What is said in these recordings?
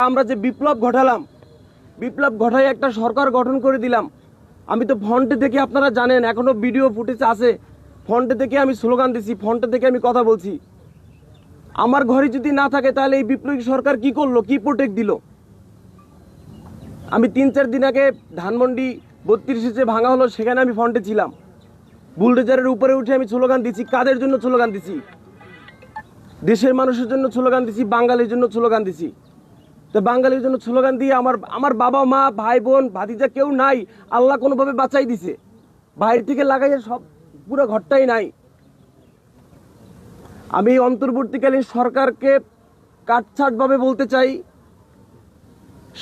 আমরা যে বিপ্লব ঘটালাম, বিপ্লব ঘটাই একটা সরকার গঠন করে দিলাম। আমি তো ফন্টে থেকে আপনারা জানেন, এখনও ভিডিও ফুটেজ আছে। ফন্টে থেকে আমি স্লোগান দিছি ফন্টে থেকে আমি কথা বলছি। আমার ঘরে যদি না থাকে, তাহলে এই বিপ্লবী সরকার কি করল, কি প্রোটেক্ট দিল? আমি তিন চার দিন আগে ধানমন্ডি বত্রিশে যে ভাঙা হলো, সেখানে আমি ফন্টে ছিলাম। বুলডোজারের উপরে উঠে আমি স্লোগান দিছি, কাদের জন্য স্লোগান দিছি? দেশের মানুষের জন্য স্লোগান দিছি, বাঙালির জন্য স্লোগান দিছি। তো বাঙালির জন্য স্লোগান দিয়ে আমার আমার বাবা, মা, ভাই, বোন, ভাতিজা কেউ নাই। আল্লাহ কোনোভাবে বাঁচাই দিছে। বাইরে থেকে লাগাইয়ে সব, পুরো ঘরটাই নাই। আমি অন্তর্বর্তীকালীন সরকারকে কাটছাটভাবে বলতে চাই,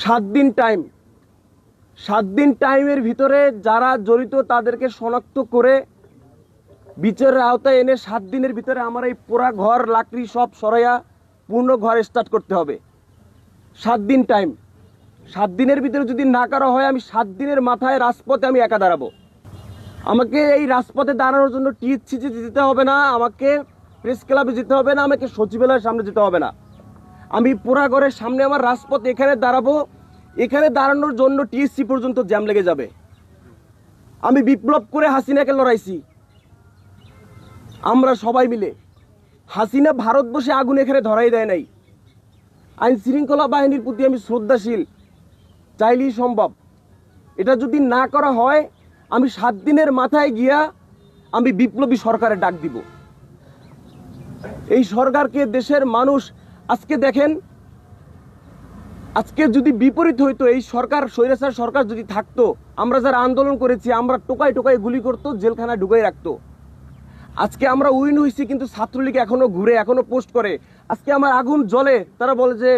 সাত দিন টাইম সাত দিন টাইমের ভিতরে যারা জড়িত তাদেরকে শনাক্ত করে বিচারের আওতায় এনে সাত দিনের ভিতরে আমার এই পোড়া ঘর, লাকড়ি সব সরাইয়া পূর্ণ ঘর স্টার্ট করতে হবে। সাত দিন টাইম সাত দিনের ভিতরে যদি না করা হয়, আমি সাত দিনের মাথায় রাজপথে আমি একা দাঁড়াবো। আমাকে এই রাজপথে দাঁড়ানোর জন্য টিএসসিতে যেতে হবে না, আমাকে প্রেস ক্লাবে যেতে হবে না, আমাকে সচিবালয়ের সামনে যেতে হবে না। আমি পোড়া ঘরের সামনে আমার রাজপথ এখানে দাঁড়াবো, এখানে দাঁড়ানোর জন্য টিএসসি পর্যন্ত জ্যাম লেগে যাবে। আমি বিপ্লব করে হাসিনাকে লড়াইছি। আমরা সবাই মিলে। হাসিনা ভারতবর্ষে আগুন এখানে ধরাই দেয় নাই। আইন শৃঙ্খলা বাহিনীর প্রতি আমি শ্রদ্ধাশীল। চাইলেই সম্ভব। এটা যদি না করা হয়, আমি সাত দিনের মাথায় গিয়া আমি বিপ্লবী সরকারে ডাক দিব। এই সরকারকে দেশের মানুষ আজকে দেখেন, আজকে যদি বিপরীত হইতো, এই সরকার, স্বৈরাচার সরকার যদি থাকতো, আমরা যারা আন্দোলন করেছি, আমরা টোকাই টোকাই গুলি করতো, জেলখানায় ঢুকাই রাখতো। আজকে আমরা উইন হয়েছি কিন্তু ছাত্রলীগ এখনও ঘুরে, এখনও পোস্ট করে। আজকে আমার আগুন জ্বলে, তারা বলে যে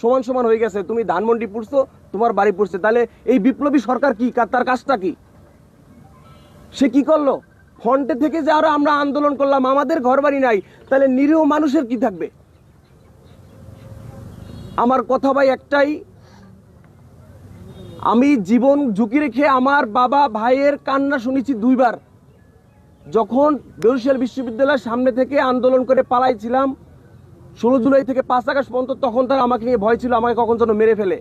সমান সমান হয়ে গেছে, তুমি ধানমন্ডি পড়ছো, তোমার বাড়ি পড়ছে। তাহলে এই বিপ্লবী সরকার কি? তার কাজটা কি? সে কি করল? ফন্টে থেকে যে আরও আমরা আন্দোলন করলাম, আমাদের ঘর বাড়ি নাই, তাহলে নিরীহ মানুষের কি থাকবে? আমার কথা ভাই একটাই, আমি জীবন ঝুঁকি রেখে আমার বাবা ভাইয়ের কান্না শুনেছি দুইবার। যখন বরিশাল বিশ্ববিদ্যালয়ের সামনে থেকে আন্দোলন করে পালাইছিলাম, ষোলো জুলাই থেকে পাঁচ আগস্ট পর্যন্ত তখন তারা আমাকে নিয়ে ভয় ছিল, আমাকে কখন যেন মেরে ফেলে।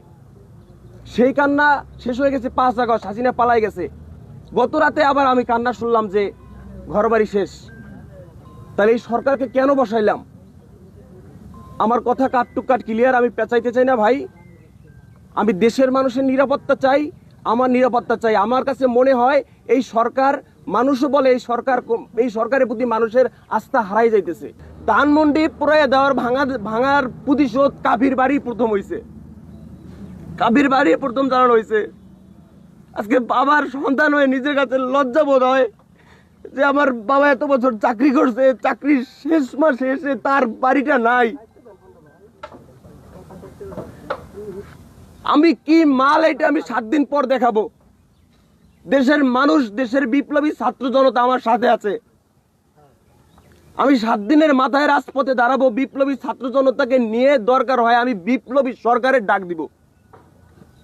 সেই কান্না শেষ হয়ে গেছে পাঁচ আগস্ট, হাসিনা পালাই গেছে। গত রাতে আবার আমি কান্না শুনলাম যে, ঘরবাড়ি শেষ। তাহলে এই সরকারকে কেন বসাইলাম? আমার কথা কাট টু কাট ক্লিয়ার আমি পেঁচাইতে চাই না ভাই। আমি দেশের মানুষের নিরাপত্তা চাই, আমার নিরাপত্তা চাই। আমার কাছে মনে হয় এই সরকার মানুষও বলে, এই সরকার এই সরকারের প্রতি মানুষের আস্থা হারাই যাইতেছে। ধানমন্ডি পুরাইয়া দেওয়ার ভাঙা ভাঙার প্রতিশোধ কাবির বাড়ি প্রথম হইছে। কাবির বাড়ি প্রথম জানানো হয়েছে আজকে বাবার সন্তান হয়ে নিজের কাছে লজ্জা বোধ হয় যে আমার বাবা এত বছর চাকরি করছে চাকরির শেষ মাসে এসে তার বাড়িটা নাই। আমি কি মাল এটা আমি সাত দিন পর দেখাবো। দেশের মানুষ, দেশের বিপ্লবী ছাত্র জনতা আমার সাথে আছে। আমি সাত দিনের মাথায় রাজপথে দাঁড়াবো, বিপ্লবী ছাত্র জনতাকে নিয়ে দরকার হয়, আমি বিপ্লবী সরকারের ডাক দিব।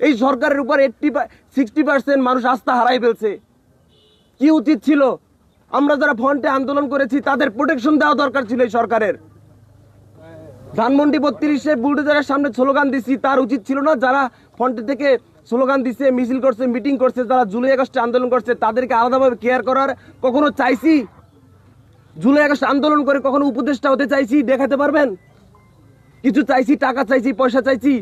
এই সরকারের উপর এইটটি সিক্সটি পার্সেন্ট মানুষ আস্থা হারাই ফেলছে। কি উচিত ছিল? আমরা যারা ফ্রন্টে আন্দোলন করেছি, তাদের প্রোটেকশন দেওয়া দরকার ছিল এই সরকারের। ধানমন্ডি বত্রিশে বুলডোজারের সামনে স্লোগান দিচ্ছি তার উচিত ছিল না। যারা ফ্রন্টে থেকে স্লোগান দিচ্ছে মিছিল করছে মিটিং করছে, যারা জুলাই আগস্টে আন্দোলন করছে, তাদেরকে আলাদাভাবে কেয়ার করার কখনো চাইছি? জুলাই আগস্ট আন্দোলন করে কখনো উপদেষ্টা হতে চাইছি? দেখাতে পারবেন? কিছু চাইছি, টাকা চাইছি, পয়সা চাইছি?